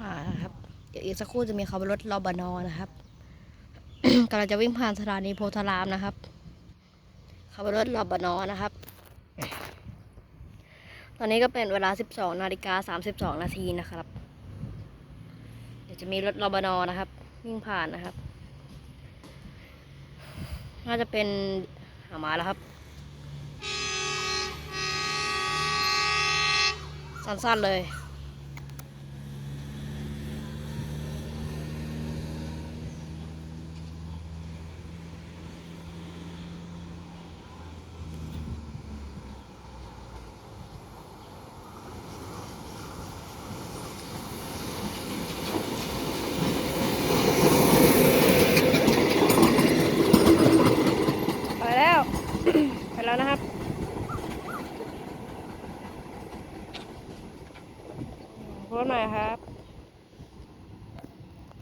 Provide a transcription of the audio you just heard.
อ่านะครับเดี๋ยวอีกสักครู่จะมีขบวนรถรอบนนะครับกำลังจะวิ่งผ่านสถานีโพธารามนะครับขบวนรถรอบนนะครับ ตอนนี้ก็เป็นเวลา 12นาฬิกา32นาทีนะครับ เดี๋ยวจะมีรถรอบนนะครับ วิ่งผ่านนะครับ น่าจะเป็นหามาแล้วครับ สั้นๆเลย แล้วนะครับรถหน่อยครับ